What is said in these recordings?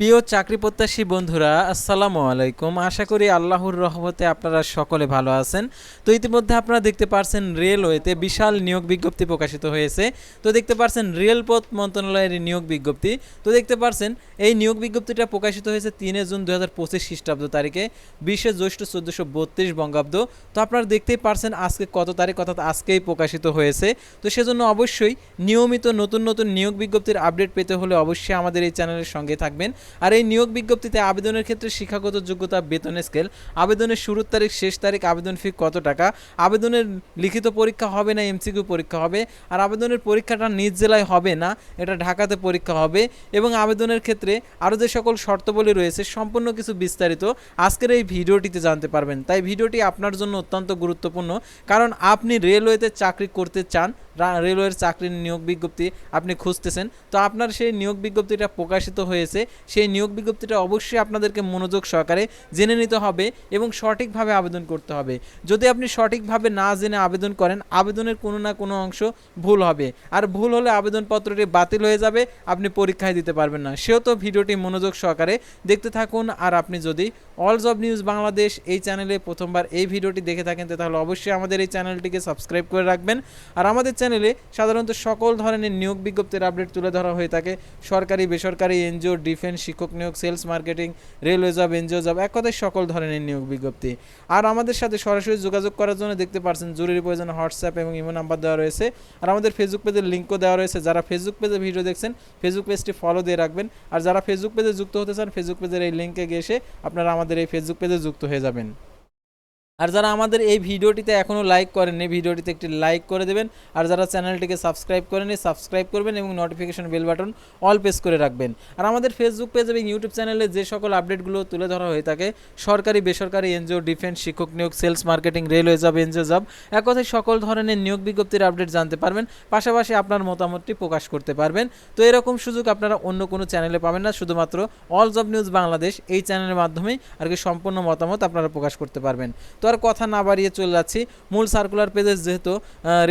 প্রিয় চাকরি প্রত্যাশী বন্ধুরা, আসসালামু আলাইকুম। আশা করি আল্লাহর রহমতে আপনারা সকলে ভালো আছেন। তো ইতিমধ্যে আপনারা দেখতে পারছেন রেলওয়েতে বিশাল নিয়োগ বিজ্ঞপ্তি প্রকাশিত হয়েছে। তো দেখতে পারছেন রেলপথ মন্ত্রণালয়ের নিয়োগ বিজ্ঞপ্তি। তো দেখতে পারছেন, এই নিয়োগ বিজ্ঞপ্তিটা প্রকাশিত হয়েছে তিনে জুন দু হাজার পঁচিশ খ্রিস্টাব্দ তারিখে, বিশে জ্যৈষ্ঠ চোদ্দোশো বত্রিশ বঙ্গাব্দ। তো আপনারা দেখতেই পারছেন আজকে কত তারিখ, অর্থাৎ আজকেই প্রকাশিত হয়েছে। তো সেজন্য অবশ্যই নিয়মিত নতুন নতুন নিয়োগ বিজ্ঞপ্তির আপডেট পেতে হলে অবশ্যই আমাদের এই চ্যানেলের সঙ্গে থাকবেন। আর এই নিয়োগ বিজ্ঞপ্তিতে আবেদনের ক্ষেত্রে শিক্ষাগত যোগ্যতা বেতন স্কেল আবেদনের শুরুর তারিখ, শেষ তারিখ, আবেদন ফি কত টাকা, আবেদনের লিখিত পরীক্ষা হবে না এমসিকিউ পরীক্ষা হবে, আর আবেদনের পরীক্ষাটা নিজ জেলায় হবে না, এটা ঢাকাতে পরীক্ষা হবে, এবং আবেদনের ক্ষেত্রে আরও যে সকল শর্তাবলী রয়েছে, সম্পূর্ণ কিছু বিস্তারিত আজকের এই ভিডিওটিতে জানতে পারবেন। তাই ভিডিওটি আপনার জন্য অত্যন্ত গুরুত্বপূর্ণ, কারণ আপনি রেলওয়েতে চাকরি করতে চান রেলওয়ের চাকরির নিয়োগ বিজ্ঞপ্তি আপনি খুঁজতেছেন, তো আপনার সেই নিয়োগ বিজ্ঞপ্তিটা প্রকাশিত হয়েছে সেই নিয়োগ বিজ্ঞপ্তিটা অবশ্যই আপনাদেরকে মনোযোগ সহকারে জেনে নিতে হবে এবং সঠিকভাবে আবেদন করতে হবে। যদি আপনি সঠিকভাবে না জেনে আবেদন করেন, আবেদনের কোনো না কোনো অংশ ভুল হবে। আর ভুল হলে আবেদনপত্রটি বাতিল হয়ে যাবে, আপনি পরীক্ষায় দিতে পারবেন না। সেও তো ভিডিওটি মনোযোগ সহকারে দেখতে থাকুন। আর আপনি যদি অল জব নিউজ বাংলাদেশ এই চ্যানেলে প্রথমবার এই ভিডিওটি দেখে থাকেন তাহলে অবশ্যই আমাদের এই চ্যানেলটিকে সাবস্ক্রাইব করে রাখবেন। আর আমাদের চ্যানেলে সাধারণত সকল ধরনের নিয়োগ বিজ্ঞপ্তির আপডেট তুলে ধরা হয়ে থাকে। সরকারি, বেসরকারি, এনজিও ডিফেন্স শিক্ষক নিয়োগ sales marketing railway job NGO job এক কথায় সকল ধরনের নিয়োগ বিজ্ঞপ্তি। আর আমাদের সাথে সরাসরি যোগাযোগ করার জন্য দেখতে পারছেন জরুরি প্রয়োজন হোয়াটসঅ্যাপ এবং ইমো নাম্বার দেওয়া রয়েছে। আর আমাদের ফেসবুক পেজের লিঙ্কও দেওয়া রয়েছে। যারা ফেসবুক পেজে ভিডিও দেখছেন ফেসবুক পেজটি ফলো দিয়ে রাখবেন। আর যারা ফেসবুক পেজে যুক্ত হতে চান ফেসবুক পেজের এই লিঙ্কে গিয়ে এসে আপনারা আমাদের এই ফেসবুক পেজে যুক্ত হয়ে যাবেন। আর যারা আমাদের এই ভিডিওটিতে এখনও লাইক করেননি, ভিডিওটিতে একটি লাইক করে দেবেন। আর যারা চ্যানেলটিকে সাবস্ক্রাইব করেনি সাবস্ক্রাইব করবেন এবং notification bell button all press করে রাখবেন। আর আমাদের ফেসবুক পেজ এবং ইউটিউব চ্যানেলে যে সকল আপডেটগুলো তুলে ধরা হয়ে থাকে, সরকারি, বেসরকারি এনজিও ডিফেন্স শিক্ষক নিয়োগ sales marketing railway job NGO job এক কথায় সকল ধরনের নিয়োগ বিজ্ঞপ্তির আপডেট জানতে পারবেন, পাশাপাশি আপনার মতামতটি প্রকাশ করতে পারবেন। তো এরকম সুযোগ আপনারা অন্য কোনো চ্যানেলে পাবেন না, শুধুমাত্র অল জব নিউজ বাংলাদেশ এই চ্যানেলের মাধ্যমেই আর কি সম্পূর্ণ মতামত আপনারা প্রকাশ করতে পারবেন। তো আর কথা না বাড়িয়ে চলে যাচ্ছি। মূল সার্কুলার পেজে যেহেতু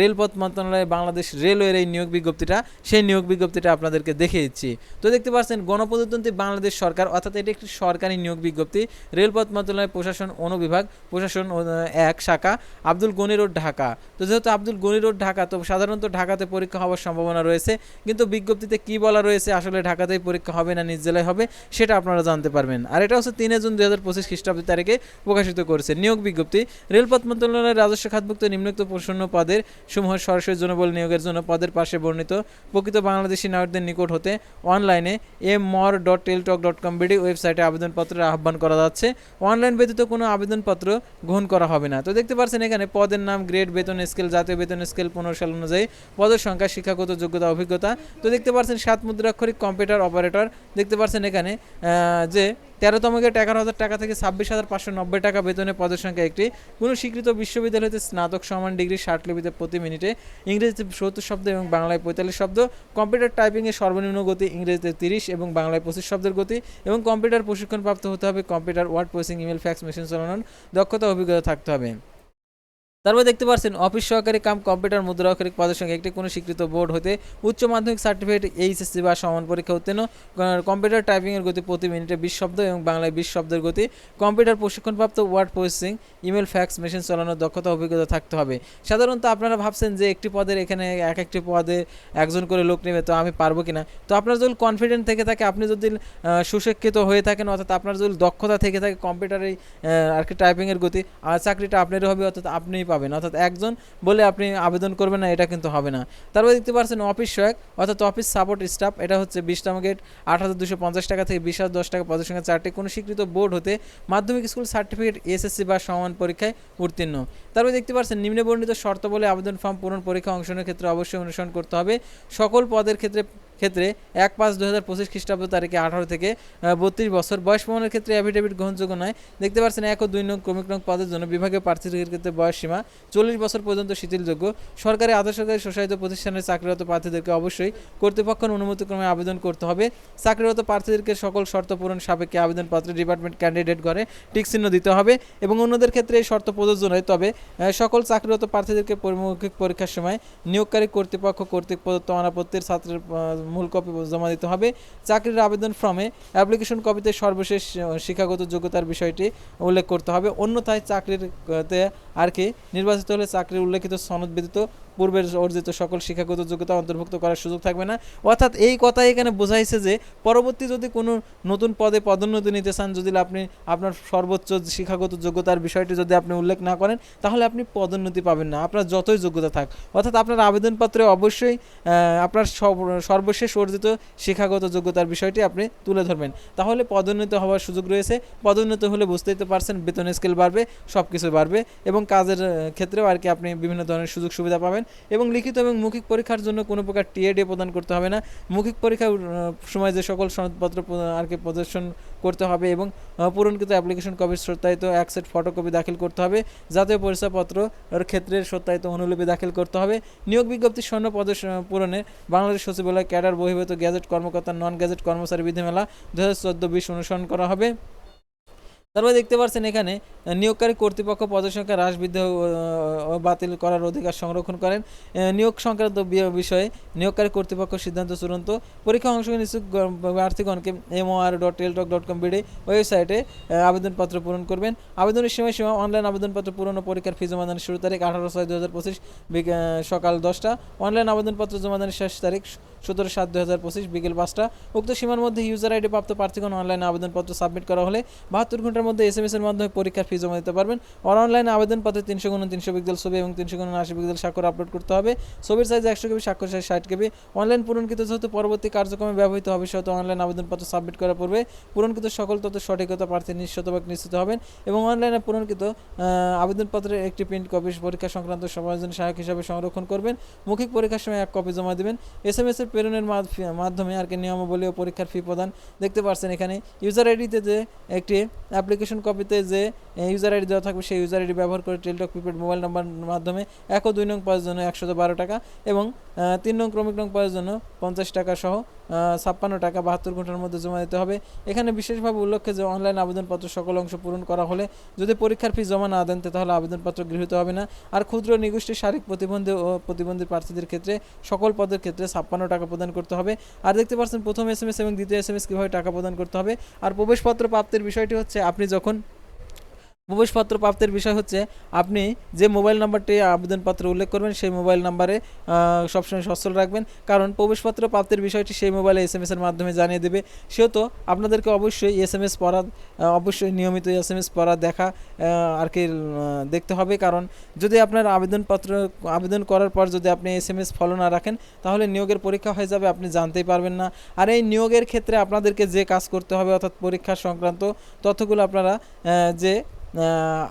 রেলপথ মন্ত্রণালয় বাংলাদেশ রেলওয়ের এই নিয়োগ বিজ্ঞপ্তিটা, সেই নিয়োগ বিজ্ঞপ্তিটা আপনাদেরকে দেখে দিচ্ছি। তো দেখতে পাচ্ছেন, গণপ্রজাতন্ত্রী বাংলাদেশ সরকার, অর্থাৎ এটি একটি সরকারি নিয়োগ বিজ্ঞপ্তি। রেলপথ মন্ত্রণালয় প্রশাসন অনুবিভাগ, প্রশাসন এক শাখা, আব্দুল গনি রোড, ঢাকা। তো যেহেতু আব্দুল গনি রোড, ঢাকা, তো সাধারণত ঢাকাতে পরীক্ষা হওয়ার সম্ভাবনা রয়েছে। কিন্তু বিজ্ঞপ্তিতে কি বলা রয়েছে, আসলে ঢাকাতেই পরীক্ষা হবে না, নিজ জেলায় হবে, সেটা আপনারা জানতে পারবেন। আর এটা হচ্ছে তিনে জুন দুই হাজার পঁচিশ খ্রিস্টাব্দ তারিখে প্রকাশিত করেছে নিয়োগ বিজ্ঞপ্তি। রেলপথ মন্ত্রণালয়ের রাজস্ব খাতভুক্ত নিম্নোক্ত প্রসন্ন পদের সমূহ সরাসরি জনবল নিয়োগের জন্য পদের পাশে বর্ণিত প্রকৃত বাংলাদেশি নাগরিকদের নিকট হতে অনলাইনে এম মর dot Teletalk dot com BD ওয়েবসাইটে আবেদনপত্রের আহ্বান করা যাচ্ছে। অনলাইন ব্যতীত কোনো আবেদনপত্র গ্রহণ করা হবে না। তো দেখতে পাচ্ছেন এখানে পদের নাম, গ্রেড, বেতন স্কেল, জাতীয় বেতন স্কেল, পনেরো সাল অনুযায়ী পদের সংখ্যা, শিক্ষাগত যোগ্যতা, অভিজ্ঞতা। তো দেখতে পাচ্ছেন সাত মুদ্রাক্ষরিক কম্পিউটার অপারেটর। দেখতে পাচ্ছেন এখানে যে তেরোতম গেট এগারো হাজার টাকা থেকে ছাব্বিশ হাজার পাঁচশো নব্বই টাকা বেতনে পদের সংখ্যা একটি। কোনো স্বীকৃত বিশ্ববিদ্যালয় হতে স্নাতক সমান ডিগ্রি ষাট লিপিতে প্রতি মিনিটে ইংরেজিতে সত্তর শব্দ এবং বাংলায় পঁয়তাল্লিশ শব্দ, কম্পিউটার টাইপিংয়ের সর্বনিম্ন গতি ইংরেজিতে তিরিশ এবং বাংলায় পঁচিশ শব্দের গতি এবং কম্পিউটার প্রশিক্ষণপ্রাপ্ত হতে হবে computer word processing, email, fax, machine চালানোর দক্ষতা, অভিজ্ঞতা থাকতে হবে। তারপর দেখতে পাচ্ছেন অফিস সহকারী কাম কম্পিউটার মুদ্রা অক্ষরিক পদের সঙ্গে একটি কোনো স্বীকৃত বোর্ড হতে উচ্চ মাধ্যমিক সার্টিফিকেট, এইচএসসি বা সমান পরীক্ষা উত্তীর্ণ। কম্পিউটার টাইপিংয়ের গতি প্রতি মিনিটে বিশ শব্দ এবং বাংলায় বিশ শব্দের গতি। কম্পিউটার প্রশিক্ষণপ্রাপ্ত word processing, email, fax, machine চালানোর দক্ষতা, অভিজ্ঞতা থাকতে হবে। সাধারণত আপনারা ভাবছেন যে একটি পদের এখানে এক একটি পদে একজন করে লোক নেবে, তো আমি পারব কিনা? তো আপনার যদি কনফিডেন্ট থেকে থাকে, আপনি যদি সুশিক্ষিত হয়ে থাকেন, অর্থাৎ আপনার যদি দক্ষতা থেকে থাকে কম্পিউটারে আর কি টাইপিংয়ের গতি, আর চাকরিটা আপনারই হবে, অর্থাৎ আপনিই পাবেন। অর্থাৎ একজন বলে আপনি আবেদন করবেন না, এটা কিন্তু হবে না। তারপরে দেখতে পাচ্ছেন অফিস সহায়ক, অর্থাৎ অফিস সাপোর্ট স্টাফ, এটা হচ্ছে বিশতম গেট আট হাজার দুশো পঞ্চাশ টাকা থেকে বিশ হাজার দশ টাকা পদের সঙ্গে চারটি। কোনো স্বীকৃত বোর্ড হতে মাধ্যমিক স্কুল সার্টিফিকেট, এসএসসি বা সমান পরীক্ষায় উত্তীর্ণ। তারপরে দেখতে পাচ্ছেন নিম্নে বর্ণিত শর্ত বলে আবেদন ফর্ম পূরণ পরীক্ষা অংশগ্রহণের ক্ষেত্রে অবশ্যই অনুসরণ করতে হবে। সকল পদের ক্ষেত্রে ক্ষেত্রে এক পাঁচ দু হাজার পঁচিশ খ্রিস্টাব্দ তারিখে আঠারো থেকে বত্রিশ বছর। বয়স প্রমাণের ক্ষেত্রে অ্যাফিডেভিট গ্রহণযোগ্য নয়। দেখতে পাচ্ছেন এক ও দুই নং ক্রমিক নং পদের জন্য বিভাগীয় প্রার্থীদের ক্ষেত্রে বয়স সীমা চল্লিশ বছর পর্যন্ত শিথিলযোগ্য। সরকারি আধা সরকারি স্বশাসিত প্রতিষ্ঠানের চাকরিরত প্রার্থীদেরকে অবশ্যই কর্তৃপক্ষের অনুমতিক্রমে আবেদন করতে হবে। চাকরিরত প্রার্থীদেরকে সকল শর্ত পূরণ সাপেক্ষে আবেদনপত্রে ডিপার্টমেন্ট ক্যান্ডিডেট ঘরে টিক চিহ্ন দিতে হবে এবং অন্যদের ক্ষেত্রে এই শর্ত প্রযোজ্য নয়। তবে সকল চাকরিরত প্রার্থীদেরকে পরিমৌখিক পরীক্ষার সময় নিয়োগকারী কর্তৃপক্ষ কর্তৃক প্রদত্ত মানাপত্রের ছাত্রের মূল কপি জমা দিতে হবে। চাকরির আবেদন ফর্মে অ্যাপ্লিকেশন কপিতে সর্বশেষ শিক্ষাগত যোগ্যতার বিষয়টি উল্লেখ করতে হবে। অন্যথায় চাকরির আর কি নির্বাচিত হলে চাকরির উল্লেখিত সনদ ব্যতীত পূর্বের অর্জিত সকল শিক্ষাগত যোগ্যতা অন্তর্ভুক্ত করার সুযোগ থাকবে না। অর্থাৎ এই কথাই এখানে বোঝাইছে যে, পরবর্তী যদি কোনো নতুন পদে পদোন্নতি নিতে চান, যদি আপনি আপনার সর্বোচ্চ শিক্ষাগত যোগ্যতার বিষয়টি যদি আপনি উল্লেখ না করেন, তাহলে আপনি পদোন্নতি পাবেন না। আপনার যতই যোগ্যতা থাক। অর্থাৎ আপনার আবেদনপত্রে অবশ্যই আপনার সর্বশেষ অর্জিত শিক্ষাগত যোগ্যতার বিষয়টি আপনি তুলে ধরবেন। তাহলে পদোন্নতি হওয়ার সুযোগ রয়েছে। পদোন্নতি হলে বুঝতেই তো পারছেন, বেতন স্কেল বাড়বে সব কিছু বাড়বে এবং কাজের ক্ষেত্রেও আর কি আপনি বিভিন্ন ধরনের সুযোগ সুবিধা পাবেন। এবং লিখিত এবং মৌখিক পরীক্ষার জন্য কোনো প্রকার টিএডি প্রদান করতে হবে না। মৌখিক পরীক্ষার সময় যে সকল সনদপত্র আর কি প্রদর্শন করতে হবে এবং পূরণকৃত অ্যাপ্লিকেশন কপির সত্যায়িত এক সেট ফটোকপি দাখিল করতে হবে। জাতীয় পরিচয়পত্র ক্ষেত্রে সত্যায়িত অনুলিপি দাখিল করতে হবে। নিয়োগ বিজ্ঞপ্তি স্বর্ণ পদ পূরণে বাংলাদেশ সচিবালয় ক্যাডার বহির্ভূত গ্যাজেট কর্মকর্তা নন গ্যাজেট কর্মচারী বিধিমেলা দু হাজার চোদ্দ বিশ অনুসরণ করা হবে। তারপরে দেখতে পাচ্ছেন এখানে নিয়োগকারী কর্তৃপক্ষ পদসংখ্যা হ্রাস বৃদ্ধি বাতিল করার অধিকার সংরক্ষণ করেন। নিয়োগ সংক্রান্ত বিষয়ে নিয়োগকারী কর্তৃপক্ষ সিদ্ধান্ত চূড়ান্ত। পরীক্ষা অংশগ্রহণ ইচ্ছুক প্রার্থীগণকে MOR dot Teletalk dot com BD ওয়েবসাইটে আবেদনপত্র পূরণ করবেন। আবেদনের সময়সীমা অনলাইন আবেদনপত্র পূরণ ও পরীক্ষার ফি জমাদানের শুরু তারিখ আঠারো ছয় দু হাজার পঁচিশ সকাল দশটা। অনলাইন আবেদনপত্র জমাদানের শেষ তারিখ সতেরো সাত দু হাজার পঁচিশ বিকেল পাঁচটা। উক্ত সীমার মধ্যে ইউজার আইডি প্রাপ্ত প্রার্থীগণ অনলাইনে আবেদনপত্র সাবমিট করা হলে বাহাত্তর ঘণ্টার মধ্যে এস এম এর মাধ্যমে পরীক্ষার ফি জমা দিতে পারবেন। আর অনলাইনে আবেদনপত্রে তিনশো গুণ তিনশো পিক্সেল ছবি এবং তিনশো গুণ আশি পিক্সেল স্বাক্ষর আপলোড করতে হবে। ছবির সাইজ একশো কেবি, স্বাক্ষর সাইজ ষাট কেবি। অনলাইন পূরণকৃত যেহেতু পরবর্তী কার্যক্রমে ব্যবহৃত হবে, সেহেতু অনলাইন আবেদনপত্র সাবমিট করার পূর্বে পূরণকৃত সকল তথ্য সঠিকতা প্রার্থী নিশ্চতভাগ নিশ্চিত হবেন এবং অনলাইনে পূরণকৃত আবেদনপত্রের একটি প্রিন্ট কপি পরীক্ষা সংক্রান্ত জন্য সহায়ক হিসাবে সংরক্ষণ করবেন। মৌখিক পরীক্ষার সময় এক কপি জমা দেবেন। এস এম এস এর প্রেরণের মাধ- মাধ্যমে আর কি নিয়মাবলী ও পরীক্ষার ফি প্রদান। দেখতে পাচ্ছেন এখানে ইউজার আইডিতে যে একটি অ্যাপ্লিকেশন কপিতে যে ইউজার আইডি দেওয়া থাকবে, সেই ইউজার আইডি ব্যবহার করে টেলটক প্রিপেড মোবাইল নাম্বার মাধ্যমে এক ও দুই নং পাওয়ার জন্য একশো বারো টাকা এবং তিন নং ক্রমিক নং পাওয়ার জন্য পঞ্চাশ টাকা সহ ছাপ্পান্ন টাকা বাহাত্তর ঘণ্টার মধ্যে জমা দিতে হবে। এখানে বিশেষভাবে উল্লেখ্য যে অনলাইন আবেদনপত্র সকল অংশ পূরণ করা হলে যদি পরীক্ষার ফি জমা না দেন তাহলে আবেদনপত্র গৃহীত হবে না। আর ক্ষুদ্র নিগোষ্ঠী শারীরিক প্রতিবন্ধী ও প্রতিবন্ধী প্রার্থীদের ক্ষেত্রে সকল পদের ক্ষেত্রে ছাপ্পান্ন টাকা প্রদান করতে হবে। আর দেখতে পাচ্ছেন প্রথম এস এম এস এবং দ্বিতীয় এস এম এস কীভাবে টাকা প্রদান করতে হবে। আর প্রবেশপত্র প্রাপ্তির বিষয়টি হচ্ছে, আপনি যখন প্রবেশপত্র প্রাপ্তির বিষয় হচ্ছে, আপনি যে মোবাইল নাম্বারটি আবেদনপত্রে উল্লেখ করবেন, সেই মোবাইল নাম্বারে সবসময় সচ্ছল রাখবেন। কারণ প্রবেশপত্র প্রাপ্তির বিষয়টি সেই মোবাইলে এস এম এসের মাধ্যমে জানিয়ে দেবে। সেহেতু আপনাদেরকে অবশ্যই এস এম এস পড়া অবশ্যই নিয়মিত এস এম এস পড়া দেখা আর কি দেখতে হবে। কারণ যদি আপনার আবেদনপত্র, আবেদন করার পর যদি আপনি এস এম এস ফলো না রাখেন, তাহলে নিয়োগের পরীক্ষা হয়ে যাবে, আপনি জানতেই পারবেন না। আর এই নিয়োগের ক্ষেত্রে আপনাদেরকে যে কাজ করতে হবে, অর্থাৎ পরীক্ষা সংক্রান্ত তথ্যগুলো আপনারা যে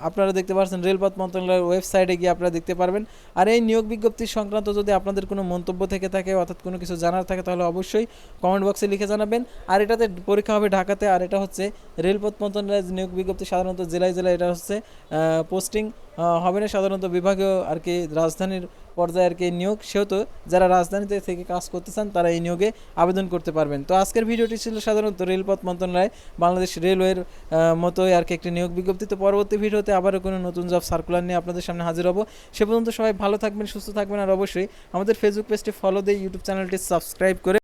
আপনারা দেখতে পাচ্ছেন রেলপথ মন্ত্রণালয়ের ওয়েবসাইটে গিয়ে আপনারা দেখতে পারবেন। আর এই নিয়োগ বিজ্ঞপ্তি সংক্রান্ত যদি আপনাদের কোনো মন্তব্য থেকে থাকে, অর্থাৎ কোনো কিছু জানার থাকে, তাহলে অবশ্যই কমেন্ট বক্সে লিখে জানাবেন। আর এটাতে পরীক্ষা হবে ঢাকাতে, আর এটা হচ্ছে রেলপথ মন্ত্রণালয়ের নিয়োগ বিজ্ঞপ্তি সাধারণত জেলায় জেলায় এটা হচ্ছে পোস্টিং হবে না। সাধারণত বিভাগীয় আর কি রাজধানীর পর্যায়ে কে নিয়োগ, সেহেতু যারা রাজধানীতে থেকে কাজ করতে চান তারা এই নিয়োগে আবেদন করতে পারবেন। তো আজকের ভিডিওটি ছিল সাধারণত রেলপথ মন্ত্রণালয়, বাংলাদেশ রেলওয়ের মতো মতোই আর কি একটি নিয়োগ বিজ্ঞপ্তি। তো পরবর্তী ভিডিওতে আবারও কোনো নতুন জব সার্কুলার নিয়ে আপনাদের সামনে হাজির হব। সে পর্যন্ত সবাই ভালো থাকবেন, সুস্থ থাকবেন, আর অবশ্যই আমাদের ফেসবুক পেজটি ফলো দিয়ে ইউটিউব চ্যানেলটি সাবস্ক্রাইব করে